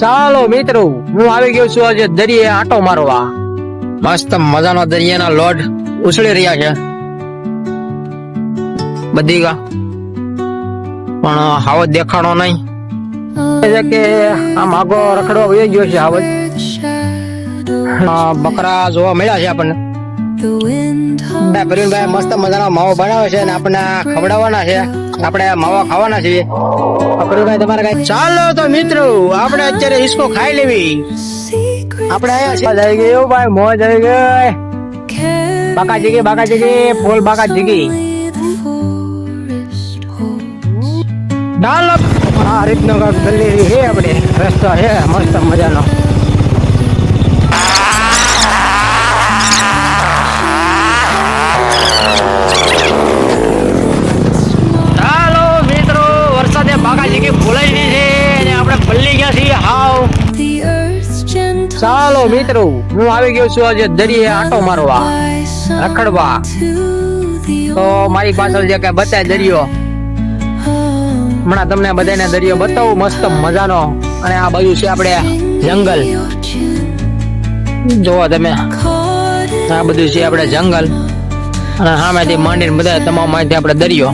ચાલો મિત્રો, હું આવી ગયો છું આજે દરિયે આટો મારવા. મસ્ત મજાનો દરિયાના લોડ ઉછળી રહ્યા છે. બધી ગા. પણ હાવ દેખાણો નહીં. કે આ માગો રખડવા વહી ગયો છે હાવજ બકરા જોવા મળ્યા છે આપણને. પ્રવીણભાઈ મસ્ત મજાનો માવો બનાવે છે અને આપણને ખવડાવવાના છે. આપણે માવા ખાવાના છીએ. તો પ્રવીણભાઈ તમારે કઈ ચાલો તો મિત્રો આપણે અત્યારે ઈસકો ખાઈ લેવી. આપણે આયા છે જઈ ગયો ભાઈ મોજ આવી ગઈ બાકા જીગી બાકા જીગી ફૂલ બાકા જીગી ચાલો આ રીતનો કાંઈક હે છે આપણે. રસ્તો છે મસ્ત મજાનો. ચાલો મિત્રો, હું આવી ગયો છું આજે દરિયે આટો મારવા, રખડવા. તો મારી પાછળ જે કઈ બતાય દરિયો, હમણાં તમને બધાને દરિયો બતાવું, મસ્ત મજાનો. અને આ બાજુ છે આપણે જંગલ. જોવો તમે. આ બધું છે આપણે જંગલ. અને સામેથી માંડીને બધા તમામ માહિતી આપણે દરિયો.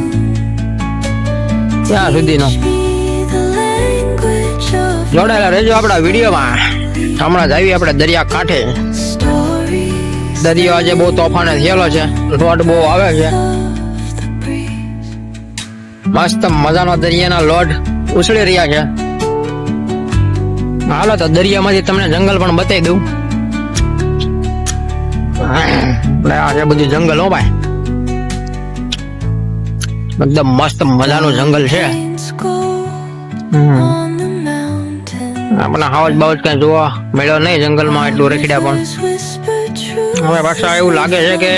ત્યાં સુધીનો. જોડાયેલા રહેજો આપણા વિડીયોમાં. હમણાં જ આવી આપણે દરિયા કાંઠે દરિયો આજે બહુ તોફાને થયેલો છે. લોટ બહુ આવે છે. મસ્ત મજાનો દરિયાના લોટ ઉછળી રહ્યા છે. હાલો તો દરિયામાંથી તમને જંગલ પણ બતાવી દઉં. આ છે બધું જંગલ હો ભાઈ. એકદમ મસ્ત મજાનું જંગલ છે. હમ. આપણે હાવજ બાવજ કઈ જોવા મળ્યો નહીં, જંગલમાં એટલું રખડ્યા પણ. હવે પાછા એવું લાગે છે કે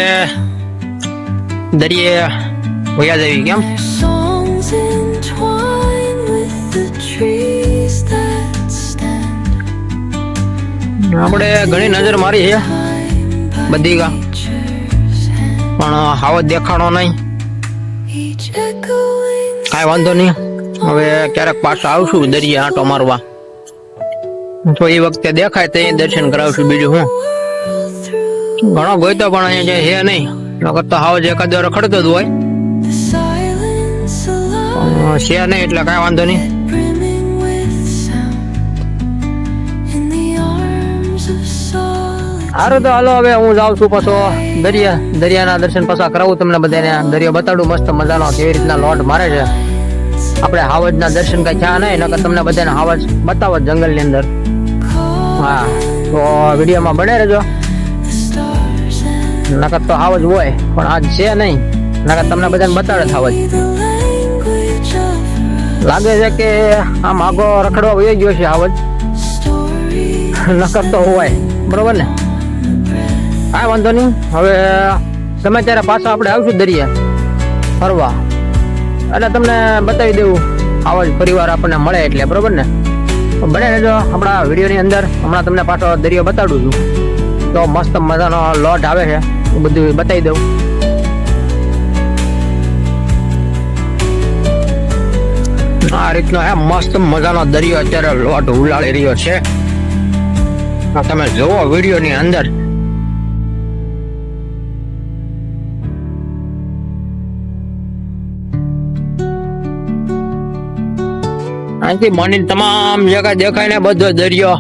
દરિયે વયા જવી, કેમ? આપણે ઘણી નજર મારી છે, બધી ગા. પણ હાવજ દેખાણો નહીં. કાંઈ વાંધો નહીં. હવે ક્યારેક પાછા આવશું દરિયા આંટો મારવા. તો એ વખતે દેખાય તો દર્શન કરાવશું બીજું હું. ઘણો ગોઈતો પણ અહીંયા જે છે નહીં. નકર તો હાવજ એકાદ વાર રખડતો જ હોય. છે નહીં એટલે કાંઈ વાંધો નહીં. સારું તો હાલો હવે હું જાઉં છું પાછો દરિયા, દરિયાના દર્શન પાછા કરાવું તમને બધાને. દરિયો બતાડું, મસ્ત મજાનો કેવી રીતના લોટ મારે છે. આપણે હાવજના દર્શન કઈ થયા નહીં, નકર તમને બધાને હાવજ બતાવો જંગલની અંદર. હા, તો વિડીયોમાં બને રહેજો. નકર તો હાવજ હોય, પણ આજ છે નહીં. નકર તમને બધાને બતાડે હાવજ. લાગે છે કે આમ આગો રખડવા વહી ગયો છે હાવજ. નકર તો હોય, બરોબર ને? કાંઈ વાંધો નહીં. હવે, તમે ત્યારે પાછા આપણે આવશું દરિયા. ફરવા. એટલે તમને બતાવી દેવું. આવો જ પરિવાર આપણને મળે એટલે, બરોબર ને? બને રહેજો આપણા વિડીયોની અંદર. હમણાં તમને પાછો દરિયો બતાડું છું. તો મસ્ત મજાનો લોટ આવે છે. એ બધું બતાવી દઉં. આ રીતનો હે, મસ્ત મજાનો દરિયો અત્યારે લોટ ઉલાળી રહ્યો છે. તમે જોવો વિડીયોની અંદર. અહીંથી માંડીને તમામ જગા દેખાય ને બધો દરિયો.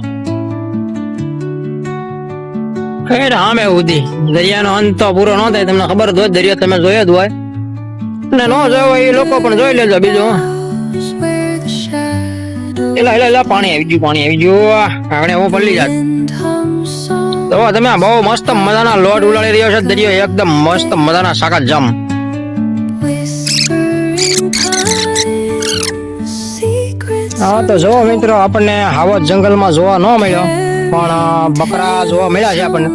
ખેર હામે સુધી દરિયાનો અંત તો પૂરો ન થાય, તમને ખબર જ દરિયો તમે જોયો જ હોય. ને ન જોયો હોય એ લોકો પણ જોઈ લેજો બીજું એલા એલા એલા, પાણી આવી ગયું, પાણી આવી ગયું. આપણે હું પલ્લી જાત. તો તમે બહુ મસ્ત મજાના લોટ ઉલાળી રહ્યો છે, દરિયો એકદમ મસ્ત મજાના સાકા જમ. હા તો જો મિત્રો આપણને હાવત જંગલમાં જોવા ન મળ્યો પણ બકરા જોવા મળ્યા છે આપણને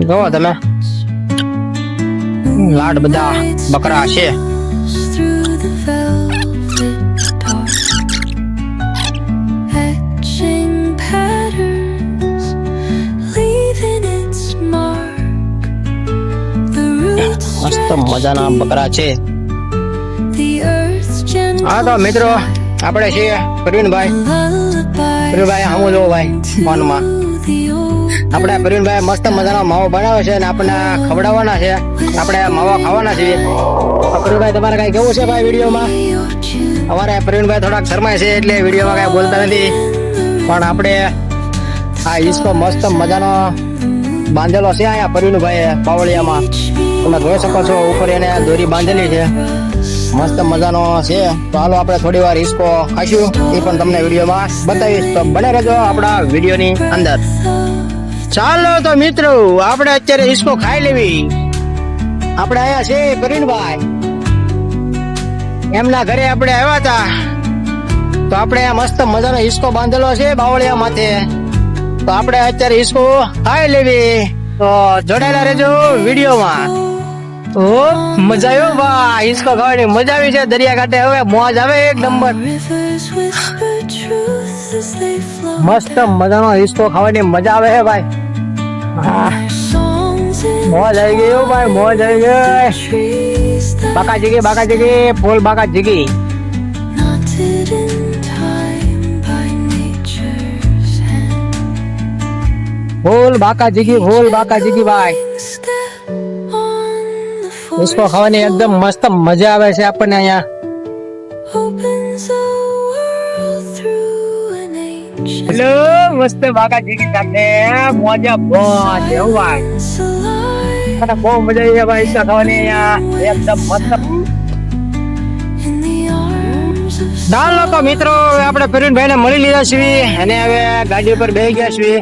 જોવો તમે લાડ બધા બકરા છે મસ્ત મજાના બકરા છે હા તો મિત્રો, આપણે છીએ પ્રવીણભાઈ. પ્રવીણભાઈ હું જો ભાઈ, ફોનમાં. આપણે પ્રવીણભાઈ મસ્ત મજાનો માવો બનાવે છે અને આપણે ખવડાવવાના છે. આપણે માવા ખાવાના છીએ. પ્રવીણભાઈ, તમારે કઈ કેવું છે ભાઈ વિડીયોમાં? અમારે પ્રવીણભાઈ થોડાક શરમાય છે એટલે વિડીયોમાં કઈ બોલતા નથી. પણ આપણે આ ઈસકો મસ્ત મજાનો બાંધેલો છે અહીંયા પ્રવીણભાઈ પાવળિયામાં તમે જોઈ શકો છો, ઉપર એને દોરી બાંધેલી છે. મસ્ત મજાનો છે. તો હાલો આપણે થોડી વાર હિસ્કો ખાઈશું. એ પણ તમને વિડીયોમાં બતાવીશ. તો બને રહેજો આપણા વિડીયોની અંદર. ચાલો તો મિત્રો, આપણે અત્યારે હિસ્કો ખાઈ લેવી. આપણે આયા છે પ્રવીણભાઈ એમના ઘરે આપણે આવ્યા હતા. તો આપણે મસ્ત મજાનો હિસ્કો બાંધેલો છે બાવળિયા માથે. તો આપણે અત્યારે હિસ્કો ખાઈ લેવી. તો જોડાયેલા રહેજો વિડીયોમાં. ઓ, મજા આવ્યો બા હિસ્કો ખાવાની મજા આવી છે, દરિયા કાંઠે હવે મોજ આવે એક number Rivers whisper truth as they flow. મસ્ત મજાનો હિસ્કો ખાવાની મજા આવે છે ભાઈ હા Songs in મોજ આવી ગઈ હો ભાઈ, મોજ આવી ગઈ trees that બાકા Jigi બાકા Jigi full બાકા Jigi knotted in time by nature's hand. ફૂલ બાકા જીગી ફૂલ બાકા જીગી ભાઈ Step on the ખાવાની એકદમ મસ્ત મજા આવે છે આપણને અહીંયા. હેલો મસ્ત બાકા જીગી સાથે. મોજા ભાઈ. once મને બહુ મજા આવી ભાઈ હિસ્સા ખાવાની અહીંયા. એકદમ મસ્ત. ચાલો તો મિત્રો હવે આપણે પ્રવીણભાઈ ને મળી લીધા છીએ. અને હવે ગાડી ઉપર બેસી ગયા છીએ.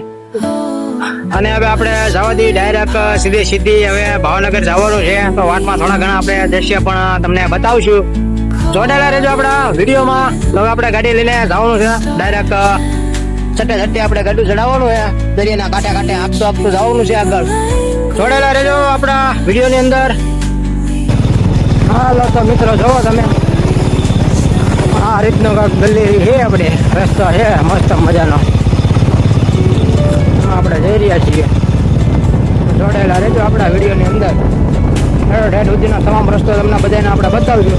અને હવે આપણે જવા દઈએ ડાયરેક્ટ સીધી સીધી હવે ભાવનગર જવાનું છે. તો વાટમાં થોડા ઘણા આપણે દ્રશ્ય પણ તમને બતાવશું. જોડાયેલા રહેજો આપણા વિડીયોમાં. હવે આપણે ગાડી લઈને જવાનું છે. ડાયરેક્ટ છઠ્ઠે છઠ્ઠે આપણે ગાડું ચડાવવાનું છે. દરિયાના કાંઠે કાંઠે આપતું આપતું જવાનું છે આગળ. જોડાયેલા રહેજો આપણા વિડીયોની અંદર. હાલો તો મિત્રો જોવો તમે. આ રીતનો ગલ્લી છે આપણે. રસ્તો છે મસ્ત મજાનો. આપણે જઈ રહ્યા છીએ. જોડાયેલા રહેજો આપણા વિડીયોની અંદર. હેડો હેઠ સુધીનો તમામ રસ્તો તમને બધાને આપણે બતાવજો.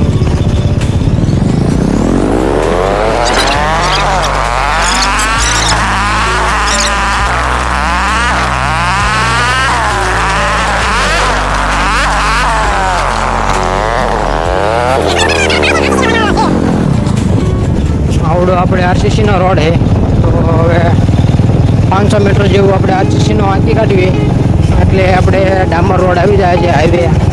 આપણે આરસીસી નો રોડ છે. તો હવે પાંચસો મીટર જેવું આપણે આ નો આંકી કાઢીએ. એટલે આપણે ડામર રોડ આવી જાય છે હાઈવે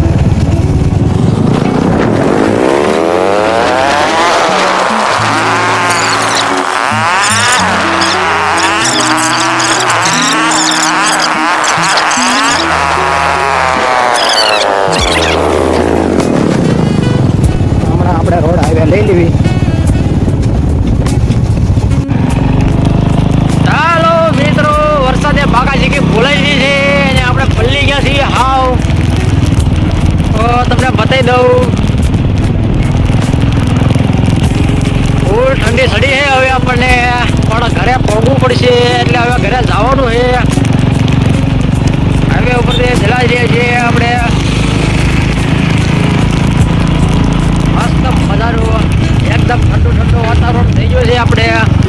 પડશે એટલે હવે ઘરે જવાનું છે. હાઈવે ઉપરથી ચલાવી રહ્યા છીએ આપણે મસ્ત મજાનું, એકદમ ઠંડુ ઠંડુ વાતાવરણ થઈ ગયું છે આપણે.